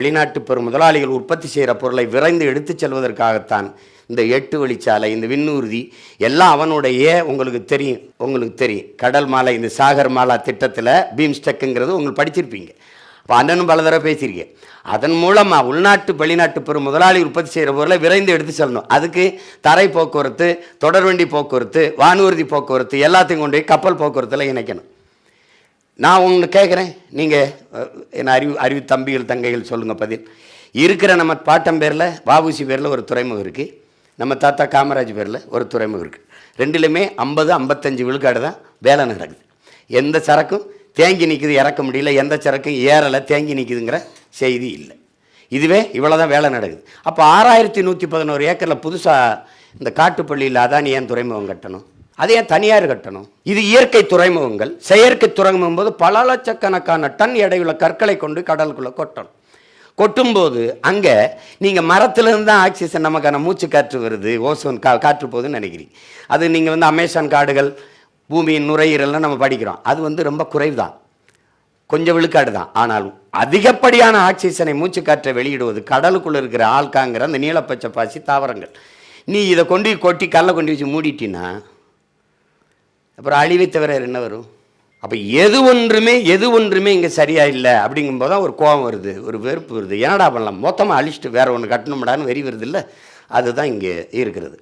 வெளிநாட்டு பெரும் முதலாளிகள் உற்பத்தி செய்கிற பொருளை விரைந்து எடுத்துச் செல்வதற்காகத்தான் இந்த எட்டு வழிச்சாலை இந்த விண்ணூர்தி எல்லாம் அவனுடைய உங்களுக்கு தெரியும் உங்களுக்கு தெரியும். கடல் மாலை இந்த சாகர் மாலா திட்டத்தில் பீம்ஸ்டெக்குங்கிறது உங்களுக்கு படிச்சிருப்பீங்க. அப்போ அண்ணனும் பல தடவை பேசியிருக்கேன். அதன் மூலமாக உள்நாட்டு வெளிநாட்டு பெரும் முதலாளி உற்பத்தி செய்கிற பொருளை விரைந்து எடுத்து செல்லணும். அதுக்கு தரை போக்குவரத்து தொடர்வண்டி போக்குவரத்து வானூர்தி போக்குவரத்து எல்லாத்தையும் கொண்டு போய் கப்பல் போக்குவரத்தில் இணைக்கணும். நான் உங்களுக்கு கேட்குறேன் நீங்கள் என்ன அறிவு அறிவு தம்பிகள் தங்கைகள் சொல்லுங்கள் பதில். இருக்கிற நம்ம பாட்டம் பேரில் வாபூசி பேரில் ஒரு துறைமுகம் இருக்குது நம்ம தாத்தா காமராஜ் பேரில் ஒரு துறைமுகம் இருக்குது ரெண்டுலையுமே ஐம்பது ஐம்பத்தஞ்சு விழுக்காடு தான் வேலை நடக்குது. எந்த சரக்கும் தேங்கி நிற்குது இறக்க முடியல எந்த சரக்கும் ஏறலை தேங்கி நிற்குதுங்கிற செய்தி இல்லை. இதுவே இவ்வளோ தான் வேலை நடக்குது. அப்போ ஆறாயிரத்தி நூற்றி பதினோரு ஏக்கரில் புதுசாக இந்த காட்டுப்பள்ளியில் அதானி ஏன் துறைமுகம் கட்டணும்? அது ஏன் தனியார் கட்டணும்? இது இயற்கை துறைமுகங்கள். செயற்கை துறைமுகம் போது பல லட்சக்கணக்கான டன் எடையுள்ள கற்களை கொண்டு கடலுக்குள்ளே கொட்டணும். கொட்டும்போது அங்கே நீங்கள் மரத்துலேருந்து தான் ஆக்சிஜன் நமக்கான மூச்சு காற்று வருது ஓசோன் கா காற்று போகுதுன்னு நினைக்கிறீங்க. அது நீங்கள் வந்து அமேசான் காடுகள் பூமியின் நுரையீரல்லாம் நம்ம படிக்கிறோம். அது வந்து ரொம்ப குறைவு தான் கொஞ்சம் விழுக்காடு தான். ஆனாலும் அதிகப்படியான ஆக்சிஜனை மூச்சு காற்றை வெளியிடுவது கடலுக்குள்ளே இருக்கிற ஆள்காங்கிற அந்த நீலப்பச்சை பாசி தாவரங்கள். நீ இதை கொண்டு கொட்டி கல்லை கொண்டு வச்சு மூடிட்டினா அப்புறம் அழிவை தவிர என்ன வரும்? அப்போ எது ஒன்றுமே எது ஒன்றுமே இங்கே சரியாக இல்லை. அப்படிங்கும்போது தான் ஒரு கோபம் வருது ஒரு வெறுப்பு வருது. என்னடா பண்ணலாம்? மொத்தமாக அழிச்சிட்டு வேறு ஒன்று கட்டணும்டான்னு வெறி வருது இல்லை? அதுதான் இங்கே இருக்கிறது.